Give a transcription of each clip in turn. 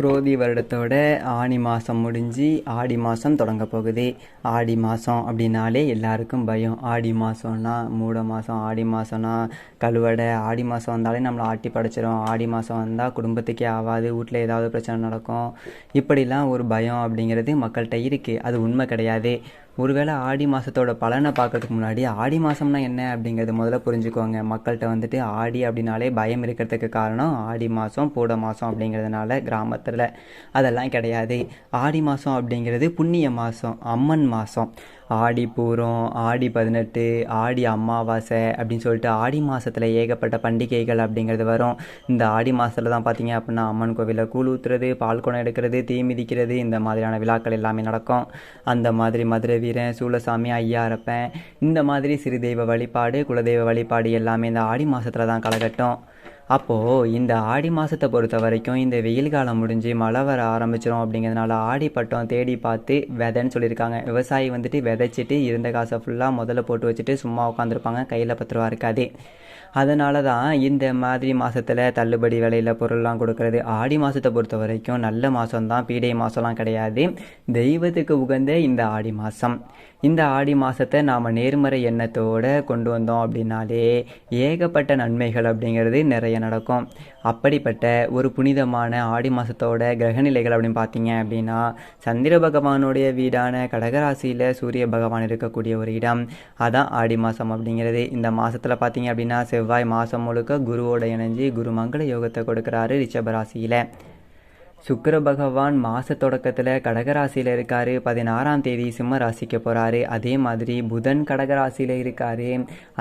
குரோதி வருடத்தோட ஆணி மாதம் முடிஞ்சு ஆடி மாதம் தொடங்க போகுது. ஆடி மாதம் அப்படின்னாலே எல்லாருக்கும் பயம். ஆடி மாதம்னா மூட மாதம் ஆடி மாதம்னா கழுவடை ஆடி மாதம் வந்தாலே நம்மளை ஆட்டி படைச்சிரும். ஆடி மாதம் வந்தால் குடும்பத்துக்கே ஆகாது வீட்டில் ஏதாவது பிரச்சனை நடக்கும். இப்படிலாம் ஒரு பயம் அப்படிங்கிறது மக்கள்கிட்ட இருக்குது அது உண்மை கிடையாது. ஒருவேளை ஆடி மாதத்தோட பலனை பார்க்கறதுக்கு முன்னாடி ஆடி மாதம்னா என்ன அப்படிங்கிறது முதல்ல புரிஞ்சுக்கோங்க. மக்கள்கிட்ட வந்துட்டு ஆடி அப்படின்னாலே பயம் இருக்கிறதுக்கு காரணம் ஆடி மாதம் பூட மாதம் அப்படிங்கிறதுனால கிராமத்தில் அதெல்லாம் கிடையாது. ஆடி மாதம் அப்படிங்கிறது புண்ணிய மாதம் அம்மன் மாதம் ஆடி பூரம் ஆடி பதினெட்டு ஆடி அமாவாசை அப்படின்னு சொல்லிட்டு ஆடி மாதத்தில் ஏகப்பட்ட பண்டிகைகள் அப்படிங்கிறது வரும். இந்த ஆடி மாதத்தில் தான் பார்த்தீங்க அப்படின்னா அம்மன் கோவிலில் கூழ் ஊற்றுறது பால் குடம் எடுக்கிறது தீ மிதிக்கிறது இந்த மாதிரியான விழாக்கள் எல்லாமே நடக்கும். அந்த மாதிரி மதுரை வீரன் சூளசாமி ஐயாரப்பன் இந்த மாதிரி சிறு தெய்வ வழிபாடு குலதெய்வ வழிபாடு எல்லாமே இந்த ஆடி மாதத்தில் தான் களைகட்டும் அப்போது இந்த ஆடி மாதத்தை பொறுத்த வரைக்கும் இந்த வெயில் காலம் முடிஞ்சு மழை வர ஆரம்பிச்சிடும் அப்படிங்கிறதுனால ஆடி பட்டம் தேடி பார்த்து விதைன்னு சொல்லியிருக்காங்க. விவசாயி வந்துட்டு விதைச்சிட்டு இருந்த காசை ஃபுல்லாக முதல்ல போட்டு வச்சுட்டு சும்மா உட்காந்துருப்பாங்க கையில் பத்து ரூபா இருக்காது. அதனால தான் இந்த மாதிரி மாதத்தில் தள்ளுபடி விலையில் பொருள்லாம் கொடுக்கறது ஆடி மாதத்தை பொறுத்த வரைக்கும் நல்ல மாதம் தான் பீடை மாதம்லாம் கிடையாது. தெய்வத்துக்கு உகந்த இந்த ஆடி மாதம் இந்த ஆடி மாதத்தை நாம் நேர்மறை எண்ணத்தோடு கொண்டு வந்தோம் அப்படின்னாலே ஏகப்பட்ட நன்மைகள் அப்படிங்கிறது நிறைய நடக்கும். அப்படிப்பட்ட ஒரு புனிதமான ஆடி மாதத்தோட கிரகநிலைகள் அப்படின்னு பார்த்தீங்க அப்படின்னா சந்திர பகவானுடைய வீடான கடகராசியில் சூரிய பகவான் இருக்கக்கூடிய ஒரு இடம். அதான் ஆடி மாதம் அப்படிங்கிறது. இந்த மாதத்தில் பார்த்தீங்க அப்படின்னா செவ்வாய் மாதம் முழுக்க குருவோட இணைஞ்சு குரு மங்கள யோகத்தை கொடுக்குறாரு ரிஷபராசியில் சுக்கர பகவான் மாத தொடக்கத்தில் கடகராசியில் இருக்கார். பதினாறாம் தேதி சிம்ம ராசிக்கு போகிறாரு அதே மாதிரி புதன் கடகராசியில் இருக்கார்.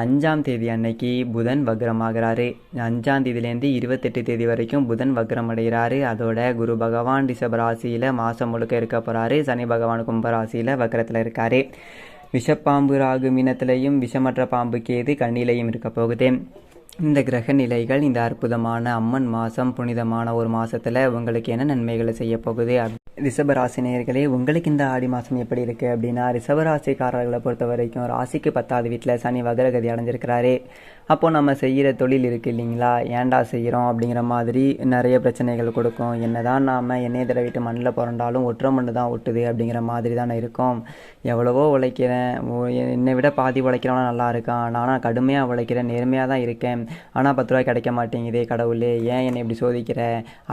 அஞ்சாம் தேதி அன்னைக்கு புதன் வக்ரமாகிறாரு. அஞ்சாம் தேதியிலேருந்து இருபத்தெட்டு தேதி வரைக்கும் புதன் வக்ரம் அடைகிறாரு. அதோட குரு பகவான் ரிஷபராசியில் மாதம் முழுக்க இருக்க போகிறாரு சனி பகவான் கும்பராசியில் வக்ரத்தில் இருக்கார். விஷப்பாம்பு ராகு மீனத்திலையும் விஷமற்ற பாம்பு கேது கண்ணிலையும் இருக்க போகுது. இந்த கிரக நிலைகள் இந்த அற்புதமான அம்மன் மாதம் புனிதமான ஒரு மாதத்தில் உங்களுக்கு என்ன நன்மைகளை செய்ய போகுது? ரிஷபராசினியர்களே உங்களுக்கு இந்த ஆடி மாதம் எப்படி இருக்குது அப்படின்னா ரிஷபராசிக்காரர்களை பொறுத்த வரைக்கும் ராசிக்கு பத்தாவது வீட்டில் சனி வகரகதி அடைஞ்சிருக்கிறாரு. அப்போது நம்ம செய்கிற தொழில் இருக்குது இல்லைங்களா? ஏன்டா செய்கிறோம் அப்படிங்கிற மாதிரி நிறைய பிரச்சனைகள் கொடுக்கும். என்ன தான் நாம் எண்ணெய் தடவிட்டு மண்ணில் புரண்டாலும் ஒற்றை மண்ணு தான் ஒட்டுது அப்படிங்கிற மாதிரி தானே இருக்கும். எவ்வளவோ உழைக்கிறேன். என்னை விட பாதி உழைக்கிறவனா நல்லா இருக்கான். நானும் கடுமையாக உழைக்கிறேன். நேர்மையாக தான் இருக்கேன். ஆனால் பத்து ரூபாய் கிடைக்க மாட்டேங்குதே கடவுளே. ஏன் என்னை இப்படி சோதிக்கிற?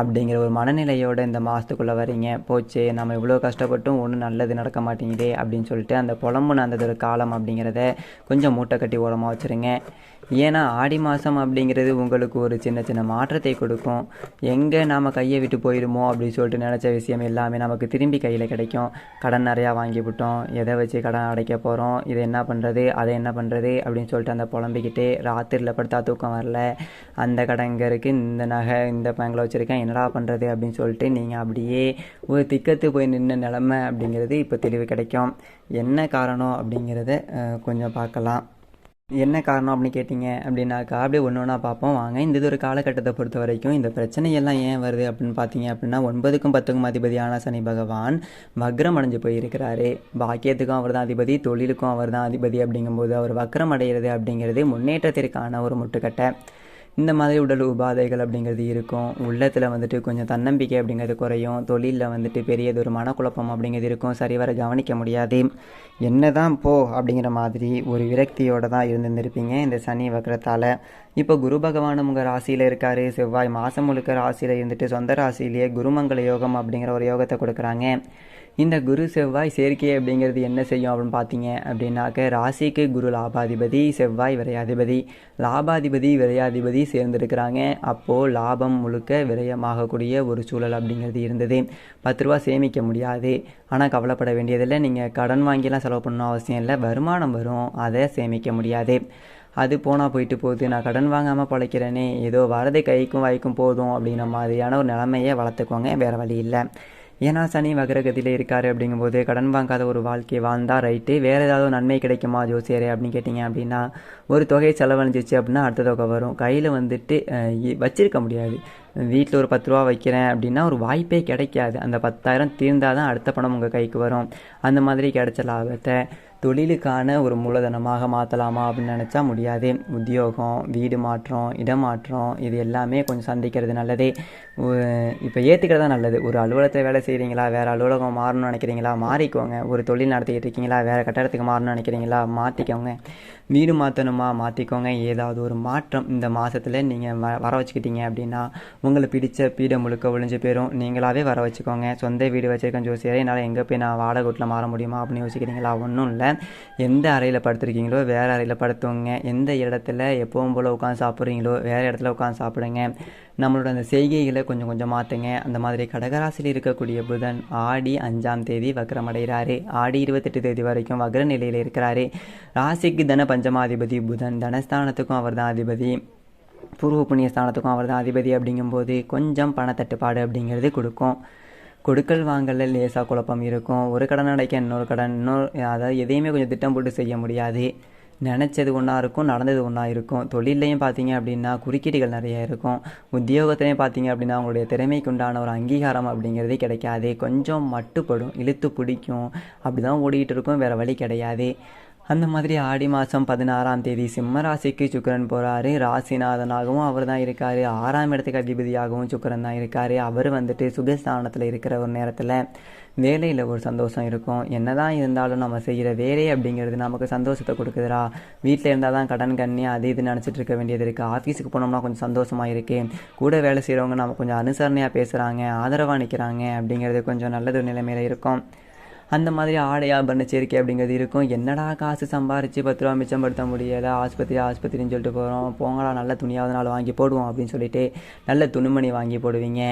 அப்படிங்கிற ஒரு மனநிலையோடு இந்த மாதத்துக்குள்ளே வரீங்க. போச்சு நம்ம இவ்வளோ கஷ்டப்பட்டும் ஒன்றும் நல்லது நடக்க மாட்டேங்குதே அப்படின்னு சொல்லிட்டு அந்த புலம்புன அந்த ஒரு காலம் அப்படிங்கிறத கொஞ்சம் மூட்டை கட்டி ஓரமாக வச்சுருங்க. ஏன்னா ஆடி மாதம் அப்படிங்கிறது உங்களுக்கு ஒரு சின்ன சின்ன மாற்றத்தை கொடுக்கும். எங்கே நாம் கையை விட்டு போயிடுமோ அப்படின்னு சொல்லிட்டு நினச்ச விஷயம் எல்லாமே நமக்கு திரும்பி கையில் கிடைக்கும். கடன் நிறையா வாங்கி விட்டோம். எதை வச்சு கடன் அடைக்க போகிறோம் இதை என்ன பண்ணுறது அதை என்ன பண்ணுறது அப்படின்னு சொல்லிட்டு அந்த புலம்பிக்கிட்டே ராத்திரியில் படுத்தா தூக்கம் வரல. அந்த கடன் இங்கே இருக்குது இந்த நகை இந்த பேங்கில் வச்சுருக்கேன் என்னடா பண்ணுறது அப்படின்னு சொல்லிட்டு நீங்கள் அப்படியே ஒரு திக்கத்து போய் நின்ன நிலமை அப்படிங்கிறது இப்போ தெளிவு கிடைக்கும். என்ன காரணம் அப்படிங்கிறத கொஞ்சம் பார்க்கலாம். என்ன காரணம் அப்படின்னு கேட்டிங்க அப்படின்னாக்கா அப்படியே ஒன்று ஒன்றா பார்ப்போம். வாங்க இந்த இது ஒரு காலகட்டத்தை பொறுத்த வரைக்கும் இந்த பிரச்சனையெல்லாம் ஏன் வருது அப்படின்னு பார்த்தீங்க அப்படின்னா ஒன்பதுக்கும் பத்துக்கும் அதிபதியான சனி பகவான் வக்ரம் அடைஞ்சு போயிருக்கிறாரு. பாக்கியத்துக்கும் அவர் தான் அதிபதி தொழிலுக்கும் அவர் தான் அதிபதி அப்படிங்கும்போது அவர் வக்ரம் அடைகிறது அப்படிங்கிறது முன்னேற்றத்திற்கான ஒரு முட்டுக்கட்டை. இந்த மாதிரி உடல் உபாதைகள் அப்படிங்கிறது இருக்கும். உள்ளத்தில் வந்துட்டு கொஞ்சம் தன்னம்பிக்கை அப்படிங்கிறது குறையும். தொழிலில் வந்துட்டு பெரியது ஒரு மனக்குழப்பம் அப்படிங்கிறது இருக்கும். சரிவர கவனிக்க முடியாது. என்ன தான் போ அப்படிங்கிற மாதிரி ஒரு விரக்தியோடு தான் இருந்திருந்திருப்பீங்க. இந்த சனி வக்கரத்தால் இப்போ குரு பகவானும் உங்கள் ராசியில் இருக்கார். செவ்வாய் மாதம் முழுக்க ராசியில் இருந்துட்டு சொந்த ராசியிலேயே குருமங்கல யோகம் அப்படிங்கிற ஒரு யோகத்தை கொடுக்குறாங்க. இந்த குரு செவ்வாய் சேர்க்கை அப்படிங்கிறது என்ன செய்யும் அப்படின்னு பார்த்தீங்க அப்படின்னாக்க ராசிக்கு குரு லாபாதிபதி செவ்வாய் விரையாதிபதி. லாபாதிபதி விரையாதிபதி சேர்ந்துருக்கிறாங்க. அப்போது லாபம் முழுக்க விரயமாகக்கூடிய ஒரு சூழல் அப்படிங்கிறது இருந்தது. பத்து ரூபா சேமிக்க முடியாது. ஆனால் கவலைப்பட வேண்டியதில்லை. நீங்கள் கடன் வாங்கிலாம் செலவு பண்ணணும் அவசியம் இல்லை. வருமானம் வரும். அதை சேமிக்க முடியாது. அது போனால் போயிட்டு போகுது. நான் கடன் வாங்காமல் பழைக்கிறேனே. ஏதோ வரதை கைக்கும் வாய்க்கும் போதும் அப்படிங்கிற மாதிரியான ஒரு நிலைமையை வளர்த்துக்கோங்க. வேறு வழி இல்லை. ஏன்னா சனி வகரகதியில் இருக்கார் அப்படிங்கும்போது கடன் வாங்காத ஒரு வாழ்க்கையை வாழ்ந்தால் ரைட்டு. வேறு ஏதாவது நன்மை கிடைக்குமா ஜோசியரே அப்படின்னு கேட்டிங்க அப்படின்னா ஒரு தொகை செலவழிஞ்சிச்சு அப்படின்னா அடுத்த தொகை வரும். கையில் வந்துட்டு வச்சிருக்க முடியாது. வீட்டில் ஒரு பத்து ரூபா வைக்கிறேன் அப்படின்னா ஒரு வாய்ப்பே கிடைக்காது. அந்த பத்தாயிரம் தீர்ந்தால் தான் அடுத்த பணம் உங்கள் கைக்கு வரும். அந்த மாதிரி கிடைச்ச லாபத்தை தொழிலுக்கான ஒரு மூலதனமாக மாற்றலாமா அப்படின்னு நினச்சா முடியாது. உத்தியோகம் வீடு மாற்றம் இடமாற்றம் இது எல்லாமே கொஞ்சம் சந்திக்கிறது நல்லதே. இப்போ ஏற்றுக்கிறதா நல்லது. ஒரு அலுவலகத்தில் வேலை செய்கிறீங்களா வேறு அலுவலகம் மாறணும்னு நினைக்கிறீங்களா? மாறிக்கோங்க. ஒரு தொழில் நடத்திக்கிட்டு இருக்கீங்களா? வேறு கட்டடத்துக்கு மாறணும்னு நினைக்கிறீங்களா? மாற்றிக்கோங்க வீடு மாற்றணுமா மாற்றிக்கோங்க ஏதாவது ஒரு மாற்றம் இந்த மாதத்தில் நீங்கள் வ வர வச்சுக்கிட்டீங்க அப்படின்னா உங்களை பிடிச்ச பீடை முழுக்க ஒழிஞ்சு போயிடும் நீங்களாவே வர வச்சுக்கோங்க. சொந்த வீடு வச்சுருக்கேன் ஜோசியரே என்னால் எங்கே போய் நான் வாடகை வீட்டில் மாற முடியுமா அப்படின்னு யோசிக்கிறீங்களா? ஒன்றும் இல்லை. எந்த அறையில் படுத்துருக்கீங்களோ வேறு அறையில் படுத்துவங்க எந்த இடத்துல எப்பவும் போல் உட்காந்து சாப்பிட்றீங்களோ வேறு இடத்துல உட்காந்து சாப்பிடுங்க. நம்மளோட அந்த செய்கைகளை கொஞ்சம் கொஞ்சம் மாற்றுங்க அந்த மாதிரி கடகராசியில் இருக்கக்கூடிய புதன் ஆடி அஞ்சாம் தேதி வக்ரமடைகிறாரு. ஆடி இருபத்தெட்டு தேதி வரைக்கும் வக்ர நிலையில் இருக்கிறாரு. ராசிக்கு தன பஞ்சமாதிபதி புதன். தனஸ்தானத்துக்கும் அவர் தான் அதிபதி. பூர்வ புண்ணிய ஸ்தானத்துக்கும் அவர் தான் அதிபதி அப்படிங்கும்போது கொஞ்சம் பணத்தட்டுப்பாடு அப்படிங்கிறது கொடுக்கும். கொடுக்கல் வாங்கல லேசாக குழப்பம் இருக்கும். ஒரு கடன் அடைக்க இன்னொரு கடன். இன்னொரு அதாவது எதையுமே கொஞ்சம் திட்டம் போட்டு செய்ய முடியாது. நினச்சது ஒன்றா இருக்கும் நடந்தது ஒன்றா இருக்கும். தொழிலையும் பார்த்தீங்க அப்படின்னா குறுக்கீடுகள் நிறைய இருக்கும். உத்தியோகத்திலையும் பார்த்தீங்க அப்படின்னா அவங்களுடைய திறமைக்கு உண்டான ஒரு அங்கீகாரம் அப்படிங்கிறதே கிடைக்காது. கொஞ்சம் மட்டுப்படும் இழுத்து பிடிக்கும். அப்படி தான் ஓடிக்கிட்டு இருக்கும் வேறு வழி கிடையாது. அந்த மாதிரி ஆடி மாதம் பதினாறாம் தேதி சிம்ம ராசிக்கு சுக்கரன் போகிறாரு ராசிநாதனாகவும் அவர் தான் இருக்கார். ஆறாம் இடத்துக்கு அதிபதியாகவும் சுக்கரன் தான் இருக்கார். அவர் வந்துட்டு சுகஸ்தானத்தில் இருக்கிற ஒரு நேரத்தில் வேலையில் ஒரு சந்தோஷம் இருக்கும். என்ன தான் இருந்தாலும் நம்ம செய்கிற வேலை அப்படிங்கிறது நமக்கு சந்தோஷத்தை கொடுக்குதுடா. வீட்டில் இருந்தால் தான் கடன் கண்ணி அது இது நினச்சிட்டு இருக்க வேண்டியது இருக்குது ஆஃபீஸுக்கு போனோம்னா கொஞ்சம் சந்தோஷமாக இருக்குது கூட வேலை செய்கிறவங்க நம்ம கொஞ்சம் அனுசரணையாக பேசுகிறாங்க ஆதரவாக நிற்கிறாங்க அப்படிங்கிறது கொஞ்சம் நல்லது ஒரு நிலைமையில் இருக்கும். அந்த மாதிரி ஆடை ஆபரண சேர்க்கை அப்படிங்கிறது இருக்கும். என்னடா காசு சம்பாரித்து பத்து ரூபா மிச்சப்படுத்த முடியலை ஆஸ்பத்திரி ஆஸ்பத்திரின்னு சொல்லிட்டு போகிறோம் போங்களா நல்ல துணியாவது நாள் வாங்கி போடுவோம் அப்படின்னு சொல்லிட்டு நல்ல துணிமணி வாங்கி போடுவீங்க.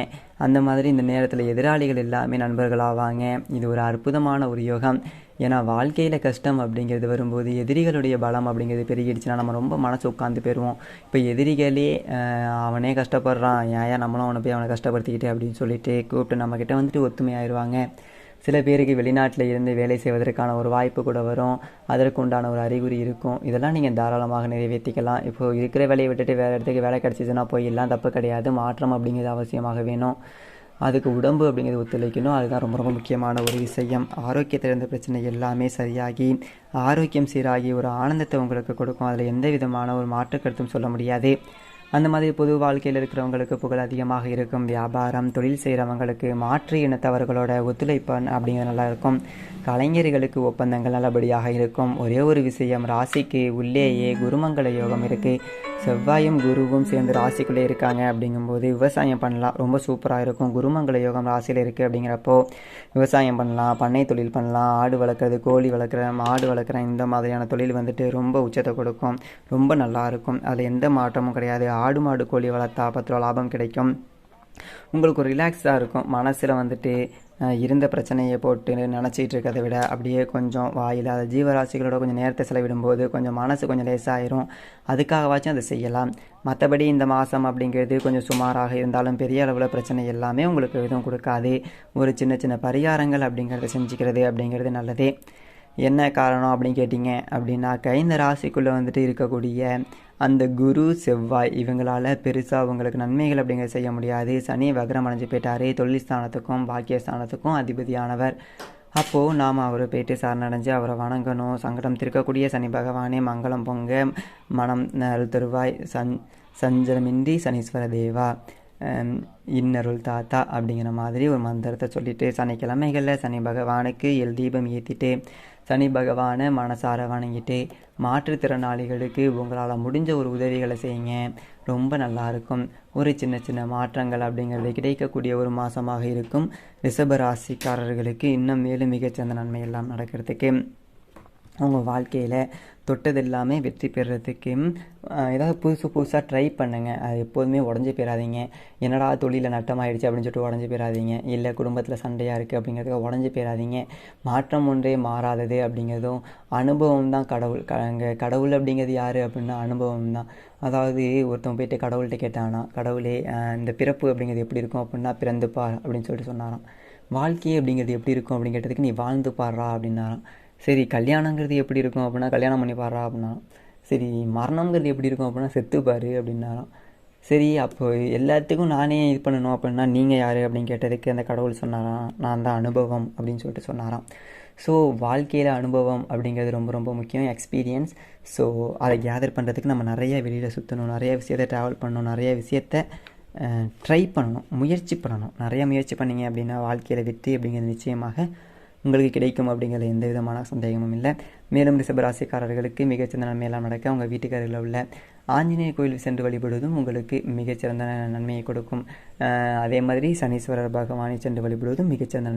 அந்த மாதிரி இந்த நேரத்தில் எதிராளிகள் எல்லாமே நண்பர்களாவாங்க. இது ஒரு அற்புதமான ஒரு யோகம். ஏன்னா வாழ்க்கையில் கஷ்டம் அப்படிங்கிறது வரும்போது எதிரிகளுடைய பலம் அப்படிங்கிறது பெருகிடுச்சுன்னா நம்ம ரொம்ப மனசு உட்காந்து போயிடுவோம் இப்போ எதிரிகளே அவனே கஷ்டப்படுறான். ஏன் நம்மளும் அவனை போய் அவனை கஷ்டப்படுத்திக்கிட்டு அப்படின்னு சொல்லிட்டு கூப்பிட்டு நம்மக்கிட்ட வந்துட்டு ஒத்துமையாயிருவாங்க. சில பேருக்கு வெளிநாட்டில் இருந்து வேலை செய்வதற்கான ஒரு வாய்ப்பு கூட வரும். அதற்கு உண்டான ஒரு அறிகுறி இருக்கும். இதெல்லாம் நீங்கள் தாராளமாக நிறைவேற்றிக்கலாம். இப்போது இருக்கிற வேலையை விட்டுட்டு வேறு இடத்துக்கு வேலை கிடச்சிதுன்னா போயிடலாம் தப்பு கிடையாது. மாற்றம் அப்படிங்கிறது அவசியமாக வேணும். அதுக்கு உடம்பு அப்படிங்கிறது ஒத்துழைக்கணும். அதுதான் ரொம்ப ரொம்ப முக்கியமான ஒரு விஷயம். ஆரோக்கியத்தில் இருந்த பிரச்சனை எல்லாமே சரியாகி ஆரோக்கியம் சீராகி ஒரு ஆனந்தத்தை உங்களுக்கு கொடுக்கும். அதில் எந்த விதமான ஒரு மாற்று கருத்தும் சொல்ல முடியாது. அந்த மாதிரி பொது வாழ்க்கையில் இருக்கிறவங்களுக்கு புகழ் அதிகமாக இருக்கும். வியாபாரம் தொழில் செய்கிறவங்களுக்கு மாற்று இனத்தவர்களோட ஒத்துழைப்பன் அப்படிங்கிறது நல்லா இருக்கும். கலைஞர்களுக்கு ஒப்பந்தங்கள் நல்லபடியாக இருக்கும். ஒரே ஒரு விஷயம் ராசிக்கு உள்ளேயே குருமங்கள யோகம் இருக்குது செவ்வாயும் குருவும் சேர்ந்து ராசிக்குள்ளே இருக்காங்க அப்படிங்கும்போது விவசாயம் பண்ணலாம். ரொம்ப சூப்பராக இருக்கும். குருமங்கள யோகம் ராசியில் இருக்குது அப்படிங்கிறப்போ விவசாயம் பண்ணலாம். பண்ணை தொழில் பண்ணலாம். ஆடு வளர்க்குறது கோழி வளர்க்குறேன் மாடு வளர்க்குறேன் இந்த மாதிரியான தொழில் வந்துட்டு ரொம்ப உச்சத்தை கொடுக்கும். ரொம்ப நல்லாயிருக்கும் அதில் எந்த மாற்றமும் கிடையாது. ஆடு மாடு கோழி வளர்த்தா பத்து ரூபா லாபம் கிடைக்கும். உங்களுக்கு ஒரு ரிலாக்ஸாக இருக்கும். மனசில் வந்துட்டு இருந்த பிரச்சனையை போட்டு நினச்சிட்டு இருக்கிறத விட அப்படியே கொஞ்சம் வாயில்லாத ஜீவராசிகளோட கொஞ்சம் நேரத்தை செலவிடும்போது கொஞ்சம் மனசு கொஞ்சம் லேசாயிரும். அதுக்காகவாச்சும் அதை செய்யலாம். மற்றபடி இந்த மாதம் அப்படிங்கிறது கொஞ்சம் சுமாராக இருந்தாலும் பெரிய அளவில் பிரச்சனை எல்லாமே உங்களுக்கு எதுவும் கொடுக்காது. ஒரு சின்ன சின்ன பரிகாரங்கள் அப்படிங்கிறத செஞ்சுக்கிறது அப்படிங்கிறது நல்லது. என்ன காரணம் அப்படின்னு கேட்டிங்க அப்படின்னாக்க இந்த ராசிக்குள்ளே வந்துட்டு இருக்கக்கூடிய அந்த குரு செவ்வாய் இவங்களால் பெருசாக அவங்களுக்கு நன்மைகள் அப்படிங்கிற செய்ய முடியாது. சனி வக்ரம் அடைஞ்சு போயிட்டாரு. தொழில் ஸ்தானத்துக்கும் பாக்கியஸ்தானத்துக்கும் அதிபதியானவர். அப்போது நாம் அவரை போயிட்டு சரணடைஞ்சு அவரை வணங்கணும். சங்கடம் திருக்கக்கூடிய சனி பகவானே மங்களம் பொங்க. மனம் தருவாய். சஞ் சஞ்சலமின்றி சனீஸ்வர தேவா. இன்னருள் தாத்தா அப்படிங்கிற மாதிரி ஒரு மந்திரத்தை சொல்லிட்டு சனிக்கிழமைகளில் சனி பகவானுக்கு எல் தீபம் ஏற்றிட்டு சனி பகவானை மனசார வணங்கிட்டு மாற்றுத்திறனாளிகளுக்கு உங்களால் முடிஞ்ச ஒரு உதவிகளை செய்யுங்க. ரொம்ப நல்லாயிருக்கும் ஒரு சின்ன சின்ன மாற்றங்கள் அப்படிங்கிறது கிடைக்கக்கூடிய ஒரு மாதமாக இருக்கும். ரிஷபராசிக்காரர்களுக்கு இன்னும் மேலும் மிகச்சிறந்த நன்மை எல்லாம் நடக்கிறதுக்கு. உங்கள் வாழ்க்கையில் தொட்டது எல்லாமே வெற்றி பெறுறதுக்கு ஏதாவது புதுசு புதுசாக ட்ரை பண்ணுங்கள் அது எப்போதுமே உடஞ்சி போயிடாதீங்க என்னடா தொழிலில் நட்டமாயிடுச்சு அப்படின்னு சொல்லிட்டு உடஞ்சி போயிடாதீங்க இல்லை குடும்பத்தில் சண்டையாக இருக்குது அப்படிங்கிறதுக்கு உடஞ்சி போயிடாதீங்க மாற்றம் ஒன்றே மாறாதது அப்படிங்கிறதும் அனுபவம் தான் கடவுள். க அங்கே கடவுள் அப்படிங்கிறது யார் அப்படின்னா அனுபவம் தான். அதாவது ஒருத்தவங்க போயிட்டு கடவுள்கிட்ட கேட்டானா கடவுளே இந்த பிறப்பு அப்படிங்கிறது எப்படி இருக்கும் அப்படின்னா பிறந்துப்பார் அப்படின்னு சொல்லிட்டு சொன்னாராம். வாழ்க்கையே அப்படிங்கிறது எப்படி இருக்கும் அப்படின்னு கேட்டதுக்கு நீ வாழ்ந்து பாடுறா அப்படின்னாராம். சரி கல்யாணங்கிறது எப்படி இருக்கும் அப்படின்னா கல்யாணம் பண்ணி பாடுறா அப்படின்னா சரி மரணங்கிறது எப்படி இருக்கும் அப்படின்னா செத்துப்பாரு அப்படின்னாராம் சரி அப்போ எல்லாத்துக்கும் நானே இது பண்ணணும் அப்படின்னா நீங்கள் யார் அப்படின்னு கேட்டதுக்கு அந்த கடவுள் சொன்னாராம் நான் தான் அனுபவம் அப்படின்னு சொல்லிட்டு சொன்னாராம். ஸோ வாழ்க்கையில் அனுபவம் அப்படிங்கிறது ரொம்ப ரொம்ப முக்கியம் எக்ஸ்பீரியன்ஸ் ஸோ அதை கேதர் பண்ணுறதுக்கு நம்ம நிறைய வெளியில் சுற்றணும் நிறைய விஷயத்தை ட்ராவல் பண்ணணும் நிறைய விஷயத்த ட்ரை பண்ணணும் முயற்சி பண்ணணும். நிறைய முயற்சி பண்ணீங்க அப்படின்னா வாழ்க்கையில் வெற்றி அப்படிங்கிறது நிச்சயமாக உங்களுக்கு கிடைக்கும் அப்படிங்கிற எந்த விதமான சந்தேகமும் இல்லை. மேலும் ரிஷபராசிக்காரர்களுக்கு மிகச்சிறந்த நன்மையெல்லாம் நடக்க உங்கள் வீட்டுக்காரர்களில் உள்ள ஆஞ்சநேய கோயில் சென்று வழிபடுவதும் உங்களுக்கு மிகச்சிறந்த நன்மையை கொடுக்கும். அதே மாதிரி சனீஸ்வரர் பகவானை சென்று வழிபடுவதும் மிகச்சிறந்த